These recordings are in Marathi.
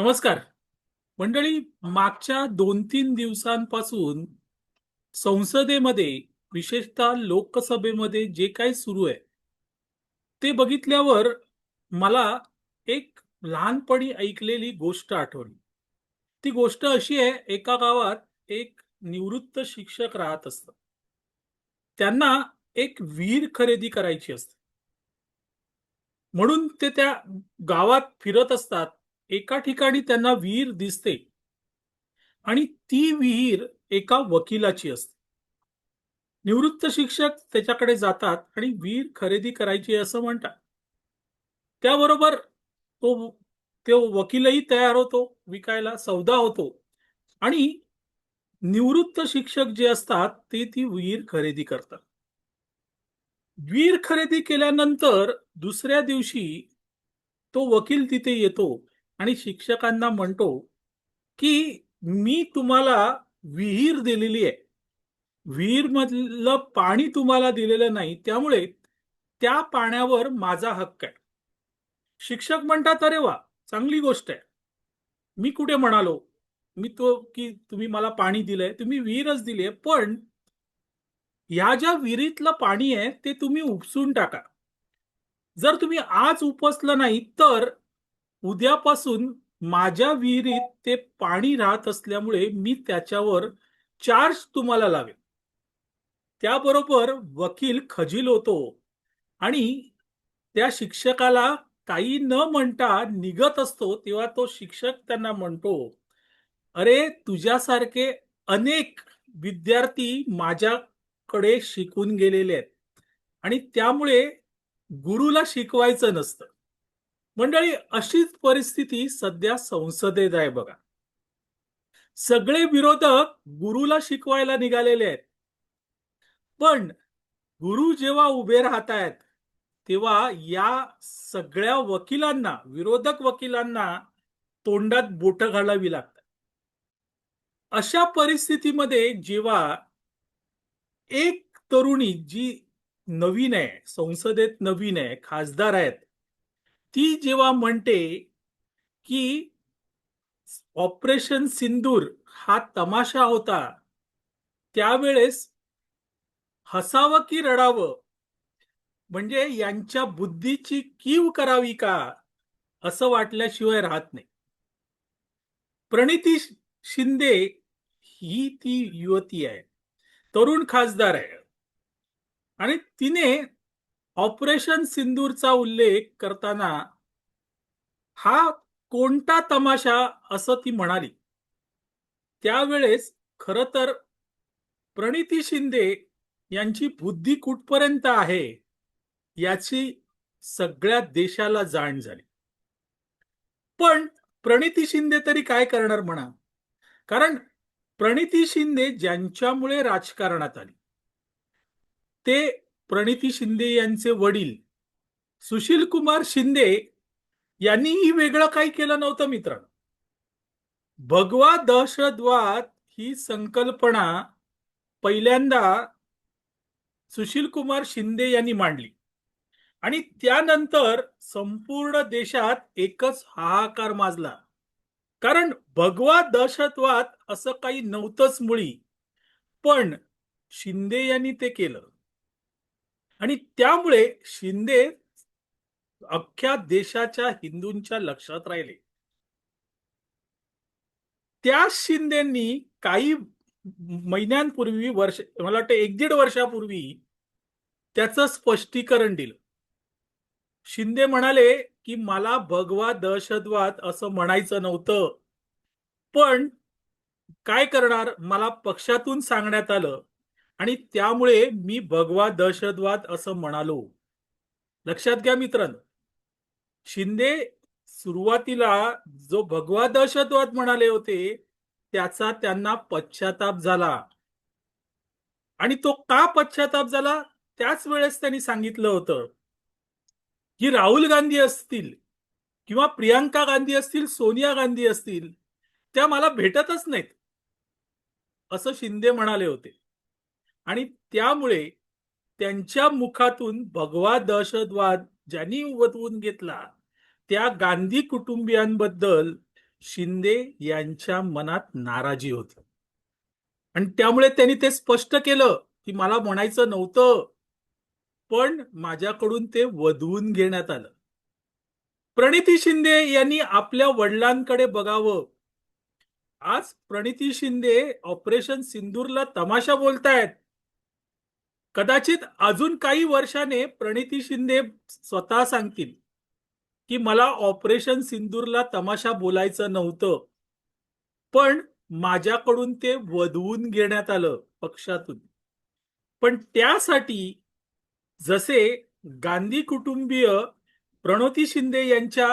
नमस्कार. मंडळी मागच्या दोन तीन दिवसांपासून संसदेमध्ये विशेषतः लोकसभेमध्ये जे काही सुरू आहे ते बघितल्यावर मला एक लहानपणी ऐकलेली गोष्ट आठवली. ती गोष्ट अशी आहे एका गावात एक निवृत्त शिक्षक राहत असत त्यांना एक विहीर खरेदी करायची असते. म्हणून ते त्या गावात फिरत असतात एका ठिकाणी त्यांना विहीर दिसते आणि ती विहीर एका वकिलाची असते. निवृत्त शिक्षक त्याच्याकडे जातात आणि विहीर खरेदी करायची असं म्हणतात. त्याबरोबर तो तो वकीलही तयार होतो विकायला सौदा होतो आणि निवृत्त शिक्षक जे असतात ते ती विहीर खरेदी करतात. विहीर खरेदी केल्यानंतर दुसऱ्या दिवशी तो वकील तिथे येतो आणि शिक्षकांना म्हणतो की मी तुम्हाला विहीर दिलेली आहे. विहीर मधलं पाणी तुम्हाला दिलेलं नाही त्यामुळे त्या पाण्यावर माझा हक्क आहे. शिक्षक म्हणतात अरे वा चांगली गोष्ट आहे. मी कुठे म्हणालो? मी तो की तुम्ही मला पाणी दिलंय तुम्ही विहीरच दिली आहे पण ह्या ज्या विहिरीतलं पाणी आहे ते तुम्ही उपसून टाका. जर तुम्ही आज उपसलं नाही तर उद्यापासून माझ्या विहिरीत ते पाणी राहत असल्यामुळे मी त्याच्यावर चार्ज तुम्हाला लावेल. त्याबरोबर वकील खजील होतो आणि त्या शिक्षकाला काही न म्हणता निघत असतो तेव्हा तो शिक्षक त्यांना म्हणतो अरे तुझ्यासारखे अनेक विद्यार्थी माझ्याकडे शिकून गेलेले आहेत आणि त्यामुळे गुरुला शिकवायचं नसतं. मंडळी अशीच परिस्थिती सध्या संसदेत आहे बघा. सगळे विरोधक गुरुला शिकवायला निघालेले आहेत. पण गुरु जेव्हा उभे राहत आहेत तेव्हा या सगळ्या वकिलांना विरोधक वकिलांना तोंडात बोट घालावी लागतात. अशा परिस्थितीमध्ये जेव्हा एक तरुणी जी नवीन आहे संसदेत नवीन आहे खासदार आहेत ती जेव्हा म्हणते की ऑपरेशन सिंदूर हा तमाशा होता त्यावेळेस हसावं की रडावं? म्हणजे यांच्या बुद्धीची कीव करावी का असं वाटल्याशिवाय राहत नाही. प्रणिती शिंदे ही ती युवती आहे तरुण खासदार आहे. आणि तिने ऑपरेशन सिंदूरचा उल्लेख करताना हा कोणता तमाशा असं ती म्हणाली? त्यावेळेस खर तर प्रणिती शिंदे यांची बुद्धी कुठपर्यंत आहे याची सगळ्या देशाला जाण झाली. पण प्रणिती शिंदे तरी काय करणार म्हणा? कारण प्रणिती शिंदे ज्यांच्यामुळे राजकारणात आली ते प्रणिती शिंदे यांचे वडील सुशील कुमार शिंदे यांनीही वेगळं काही केलं नव्हतं मित्रांनो. भगवा दहशतवाद ही संकल्पना पहिल्यांदा सुशील कुमार शिंदे यांनी मांडली. आणि त्यानंतर संपूर्ण देशात एकच हाहाकार माजला. कारण भगवा दहशतवाद असं काही नव्हतंच मुळी पण शिंदे यांनी ते केलं. आणि त्यामुळे शिंदे अख्ख्या देशाच्या हिंदूंच्या लक्षात राहिले. त्या शिंदेनी काही महिन्यांपूर्वी वर्ष मला वाटतं एक दीड वर्षापूर्वी त्याचं स्पष्टीकरण दिलं. शिंदे म्हणाले की मला भगवा दहशतवाद असं म्हणायचं नव्हतं. पण काय करणार? मला पक्षातून सांगण्यात आलं आणि त्यामुळे मी भगवा दहशतवाद असं म्हणालो. लक्षात घ्या मित्रांनो. शिंदे सुरुवातीला जो भगवा दहशतवाद म्हणाले होते त्याचा त्यांना पश्चाताप झाला. आणि तो का पश्चाताप झाला? त्याच वेळेस त्यांनी सांगितलं होतं की राहुल गांधी असतील किंवा प्रियांका गांधी असतील सोनिया गांधी असतील त्या मला भेटतच नाहीत. असं शिंदे म्हणाले होते. आणि त्यामुळे त्यांच्या मुखातून भगवा दहशतवाद ज्यांनी उवतवून घेतला त्या गांधी कुटुंबियांबद्दल शिंदे यांच्या मनात नाराजी होती. आणि त्यामुळे त्यांनी ते स्पष्ट केलं की मला म्हणायचं नव्हतं पण माझ्याकडून ते वधवून घेण्यात आलं. प्रणिती शिंदे यांनी आपल्या वडिलांकडे बघावं. आज प्रणिती शिंदे ऑपरेशन सिंदूरला तमाशा बोलतायत. कदाचित अजून काही वर्षाने प्रणिती शिंदे स्वतः सांगतील की मला ऑपरेशन सिंदूरला तमाशा बोलायचं नव्हतं पण माझ्याकडून ते वधवून घेण्यात आलं पक्षातून. पण त्यासाठी जसे गांधी कुटुंबीय प्रणोती शिंदे यांच्या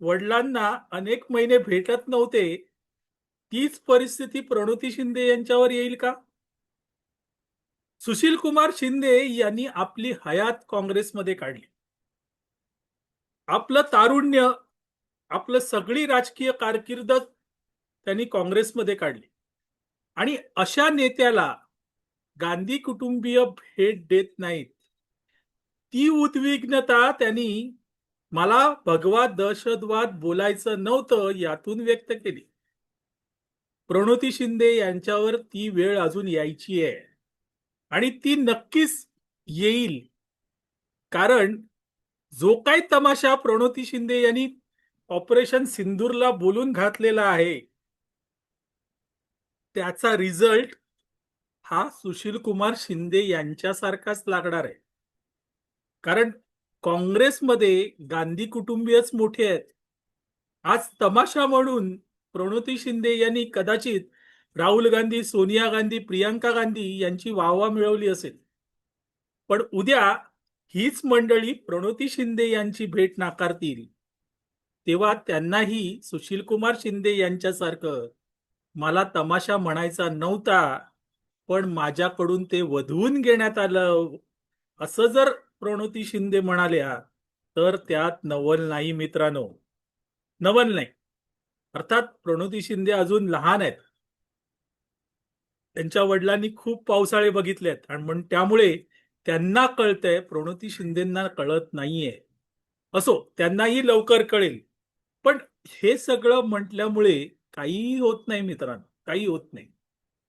वडिलांना अनेक महिने भेटत नव्हते तीच परिस्थिती प्रणोती शिंदे यांच्यावर येईल का? सुशील कुमार शिंदे यांनी आपली हयात काँग्रेसमध्ये काढली. आपलं तारुण्य आपलं सगळी राजकीय कारकीर्द त्यांनी काँग्रेसमध्ये काढली. आणि अशा नेत्याला गांधी कुटुंबीय भेट देत नाहीत. ती उद्विग्नता त्यांनी मला भगवा दहशतवाद बोलायचं नव्हतं यातून व्यक्त केली. प्रणोती शिंदे यांच्यावर ती वेळ अजून यायची आहे. आणि ती नक्कीच येईल. कारण जो काही तमाशा प्रणोती शिंदे यांनी ऑपरेशन सिंदूरला बोलून घातलेला आहे त्याचा रिझल्ट हा सुशील कुमार शिंदे यांच्यासारखाच लागणार आहे. कारण काँग्रेसमध्ये गांधी कुटुंबीयच मोठे आहेत. आज तमाशा म्हणून प्रणोती शिंदे यांनी कदाचित राहुल गांधी सोनिया गांधी प्रियांका गांधी यांची वाहवा मिळवली असेल. पण उद्या हीच मंडळी प्रणोती शिंदे यांची भेट नाकारतील. तेव्हा त्यांनाही सुशीलकुमार शिंदे यांच्यासारखं मला तमाशा म्हणायचा नव्हता पण माझ्याकडून ते वधवून घेण्यात आलं. असं जर प्रणोती शिंदे म्हणाल्या तर त्यात नवल नाही मित्रांनो. नवल नाही. अर्थात प्रणोती शिंदे अजून लहान आहेत. त्यांच्या वडिलांनी खूप पावसाळे बघितलेत. आणि म्हणून त्यामुळे त्यांना कळतंय प्रणोती शिंदेना कळत नाहीये. असो त्यांनाही लवकर कळेल. पण हे सगळं म्हटल्यामुळे काही होत नाही मित्रांनो काही होत नाही.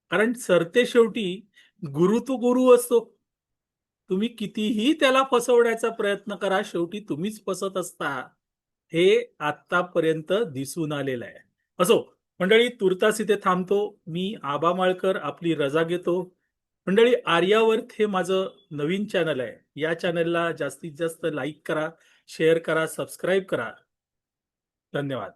कारण सरते शेवटी गुरु तो गुरु असतो तुम्ही कितीही त्याला फसवण्याचा प्रयत्न करा शेवटी तुम्हीच फसत असता. हे आतापर्यंत दिसून आलेलं आहे. असो मंडळी तुर्तास इथे थांबतो. मी आबा माळकर आपली रजा घेतो. मंडळी आर्यावर्थ हे माझं नवीन चॅनल आहे. या चॅनलला जास्तीत जास्त लाईक करा शेअर करा सबस्क्राईब करा. धन्यवाद.